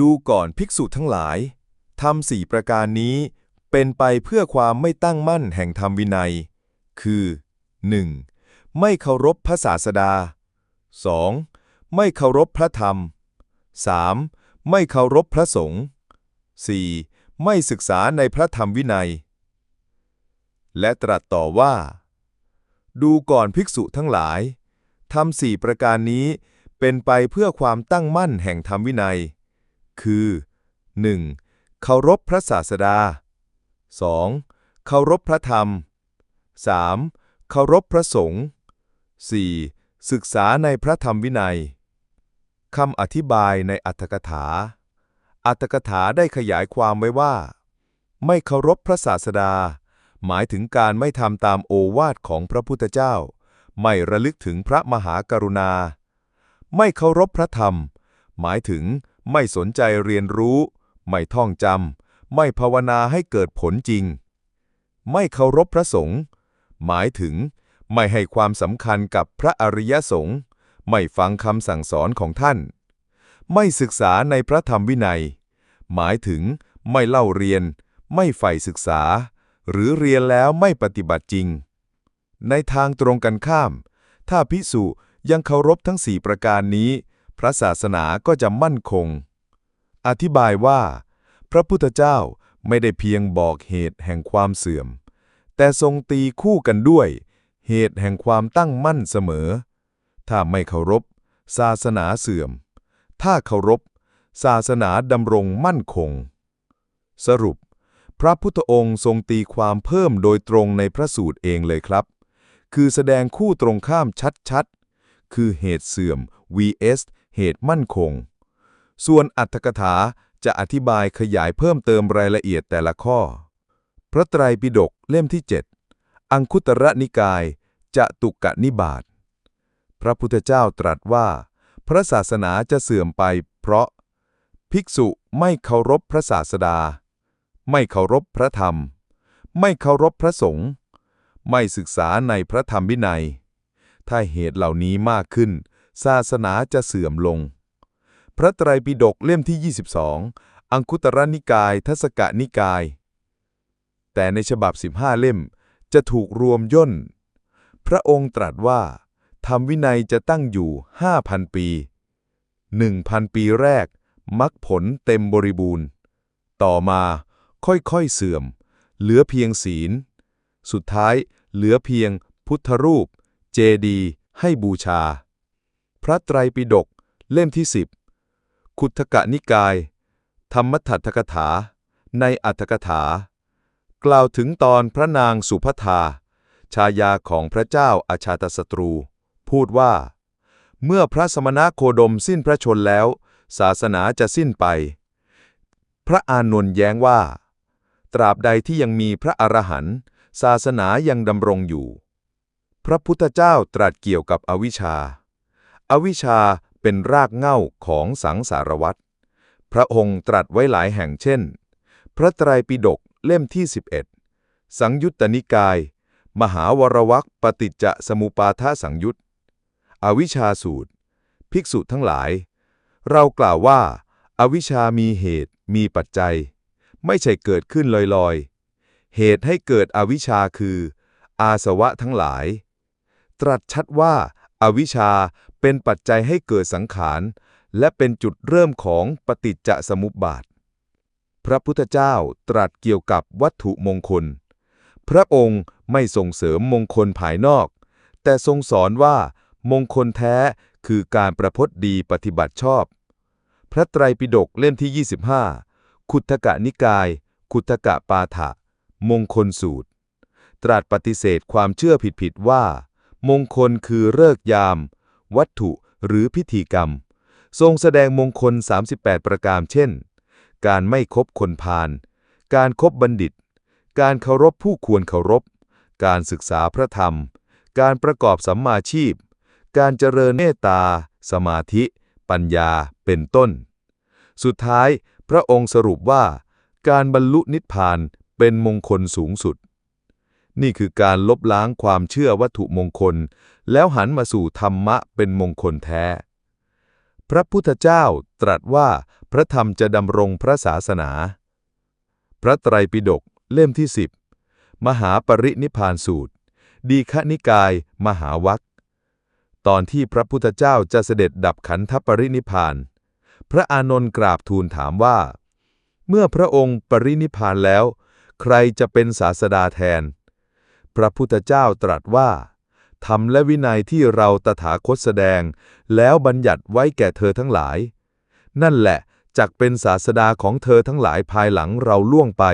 ดูก่อนภิกษุทั้งหลายทำสี่ประการนี้ เป็นไปเพื่อความไม่ตั้งมั่นแห่งธรรมวินัย คือ 1. ไม่เคารพพระศาสดา 2. ไม่เคารพพระธรรม 3. ไม่เคารพพระสงฆ์ 4. ไม่ศึกษาในพระธรรมวินัย และตรัสต่อว่า ดูก่อนภิกษุทั้งหลายทำสี่ประการนี้เป็นไปเพื่อความตั้งมั่นแห่งธรรมวินัย คือ 1. เคารพพระศาสดา 2. เคารพพระธรรม 3. เคารพพระสงฆ์ 4. ศึกษาในพระธรรมวินัยคำอธิบายในอัตถกถา อัตถกถาได้ขยายความไว้ว่า ไม่เคารพพระศาสดา หมายถึงการไม่ทำตามโอวาทของพระพุทธเจ้า ไม่ระลึกถึงพระมหากรุณา ไม่เคารพพระธรรม หมายถึง ไม่สนใจเรียนรู้ ไม่ท่องจำ ไม่ภาวนาให้เกิดผลจริง ไม่เคารพพระสงฆ์ หมายถึง ไม่ให้ความสำคัญกับพระอริยสงฆ์ ไม่ฟังคำสั่งสอนของท่าน ไม่ศึกษาในพระธรรมวินัย หมายถึง ไม่เล่าเรียน ไม่ใฝ่ศึกษา หรือเรียนแล้วไม่ปฏิบัติจริง ในทางตรงกันข้าม ถ้าพิสุยังเคารพทั้งสี่ประการนี้ ระศาสนาก็จะมั่นคง อธิบายว่า พระพุทธเจ้าไม่ได้เพียงบอกเหตุแห่งความเสื่อม แต่ทรงตีคู่กันด้วย เหตุแห่งความตั้งมั่นเสมอ ถ้าไม่เคารพ ศาสนาเสื่อม ถ้าเคารพ ศาสนาดำรงมั่นคง สรุป พระพุทธองค์ทรงตีความเพิ่มโดยตรงในพระสูตรเองเลยครับ คือแสดงคู่ตรงข้ามชัดๆ คือเหตุเสื่อม vs เหตุมั่นคง ส่วนอัตถกถาจะอธิบายขยายเพิ่มเติมรายละเอียดแต่ละข้อ พระไตรปิฎกเล่มที่ 7 อังคุตระนิกายจะตุกะนิบาตพระพุทธเจ้าตรัสว่า พระศาสนาจะเสื่อมไปเพราะ ภิกษุไม่เคารพพระศาสดา ไม่เคารพพระธรรม ไม่เคารพพระสงฆ์ไม่ศึกษาในพระธรรมวินัย ถ้าเหตุเหล่านี้มากขึ้น ศาสนาจะเสื่อมลง พระไตรปิฎกเล่มที่ 22 อังคุตรนิกายทศกะนิกาย แต่ในฉบับ 15 เล่มจะถูกรวมย่น พระองค์ตรัสว่า ธรรมวินัยจะตั้งอยู่ 5,000 ปี 1,000 ปีแรกมรรคผลเต็มบริบูรณ์ ต่อมาค่อยๆเสื่อม เหลือเพียงศีล สุดท้ายเหลือเพียงพุทธรูป เจดี ให้บูชา พระไตรปิฎกเล่มที่10ขุททกนิกาย ธรรมทัตถกถา ในอัตถกถา กล่าวถึงตอนพระนางสุภทา ชายาของพระเจ้าอาชาตศัตรู พูดว่า เมื่อพระสมณะโคดมสิ้นพระชนแล้ว ศาสนาจะสิ้นไป พระอานนท์แย้งว่า ตราบใดที่ยังมีพระอรหันต์ศาสนายังดำรงอยู่ พระพุทธเจ้าตรัสเกี่ยวกับอวิชชา อวิชชาเป็นรากเหง้าของสังสารวัฏพระองค์ตรัสไว้หลายแห่งเช่น พระไตรปิฎกเล่มที่ 11 สังยุตตนิกาย มหาวรวักปฏิจจสมุปาทสังยุตอวิชชาสูตร ภิกษุทั้งหลาย เรากล่าวว่าอวิชชามีเหตุ มีปัจจัย ไม่ใช่เกิดขึ้นลอยๆ เหตุให้เกิดอวิชชาคือ อาสวะทั้งหลาย ตรัสชัดว่า อวิชชาเป็นปัจจัยให้เกิดสังขาร และเป็นจุดเริ่มของปฏิจจสมุปบาท พระพุทธเจ้าตรัสเกี่ยวกับวัตถุมงคล พระองค์ไม่ส่งเสริมมงคลภายนอก แต่ทรงสอนว่ามงคลแท้คือการประพฤติดีปฏิบัติชอบ พระไตรปิฎกเล่มที่ 25ขุททกนิกายขุททกปาฐะมงคลสูตร ตรัสปฏิเสธความเชื่อผิดๆว่า มงคลคือเลิกยาม วัตถุหรือพิธีกรรม ทรงแสดงมงคล 38 ประการเช่น การไม่คบคนพาล การครบบัณฑิต การเคารพผู้ควรเคารพ การศึกษาพระธรรม การประกอบสัมมาชีพ การเจริญเมตตา สมาธิ ปัญญา เป็นต้น สุดท้าย พระองค์สรุปว่า การบรรลุนิพพานเป็นมงคลสูงสุด นี่คือการลบล้างความเชื่อวัตถุมงคล แล้วหันมาสู่ธรรมะเป็นมงคลแท้ พระพุทธเจ้าตรัสว่าพระธรรมจะดำรงพระศาสนา พระไตรปิฎกเล่มที่10มหาปรินิพานสูตร ดีฆนิกาย มหาวัคตอนที่พระพุทธเจ้าจะเสด็จดับขันธปรินิพาน พระอานนท์กราบทูลถามว่า เมื่อพระองค์ปรินิพานแล้ว ใครจะเป็นศาสดาแทน พระพุทธเจ้าตรัสว่าธรรมและวินัยที่เราตถาคตแสดง แล้วบัญญัติไว้แก่เธอทั้งหลาย นั่นแหละจักเป็นศาสดาของเธอทั้งหลายภายหลังเราล่วงไป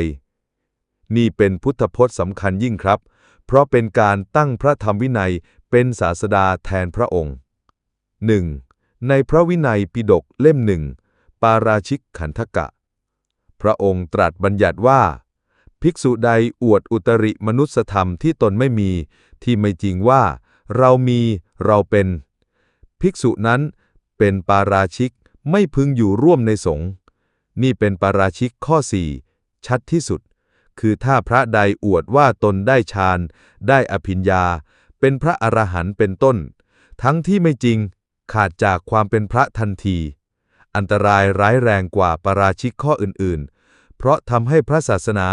นี่เป็นพุทธพจน์สำคัญยิ่งครับ เพราะเป็นการตั้งพระธรรมวินัยเป็นศาสดาแทนพระองค์ 1. ในพระวินัยปิฎกเล่มหนึ่ง ปาราชิกขันธกะ พระองค์ตรัสบัญญัติว่า ภิกษุใดอวดอุตริมนุสธรรมที่ตนไม่มี ที่ไม่จริงว่า เรามีเราเป็น ภิกษุนั้นเป็นปาราชิกไม่พึงอยู่ร่วมในสงฆ์นี่เป็นปาราชิกข้อสี่ชัดที่สุด คือถ้าพระใดอวดว่าตนได้ฌานได้อภิญญา เป็นพระอรหันต์เป็นต้น ทั้งที่ไม่จริงขาดจากความเป็นพระทันที อันตรายร้ายแรงกว่าปาราชิกข้ออื่นๆ เพราะทำให้พระศาสนา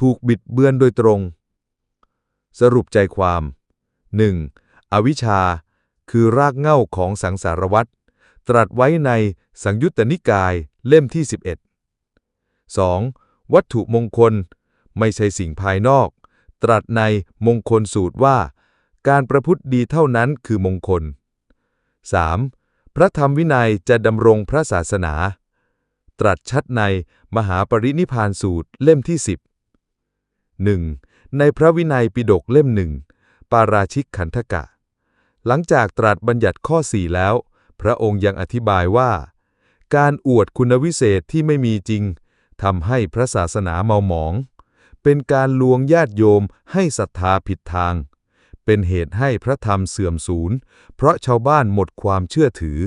ถูกบิดเบือนโดยตรง สรุปใจความ 1. อวิชชา คือรากเหง้าของสังสารวัฏตรัสไว้ในสังยุตตนิกายเล่มที่ 11 2. วัตถุมงคล ไม่ใช่สิ่งภายนอก ตรัสในมงคลสูตรว่า การประพฤติดีเท่านั้นคือมงคล 3. พระธรรมวินัยจะดำรงพระศาสนา ตรัสชัดในมหาปรินิพพานสูตรเล่มที่ 10 1. ในพระวินัยปิฎกเล่มหนึ่ง ปาราชิกขันธกะ หลังจากตรัสบัญญัติข้อ4แล้ว พระองค์ยังอธิบายว่า การอวดคุณวิเศษที่ไม่มีจริงทำให้พระศาสนาเมาหมอง เป็นการลวงญาติโยมให้ศรัทธาผิดทาง เป็นเหตุให้พระธรรมเสื่อมสูญ เพราะชาวบ้านหมดความเชื่อถือ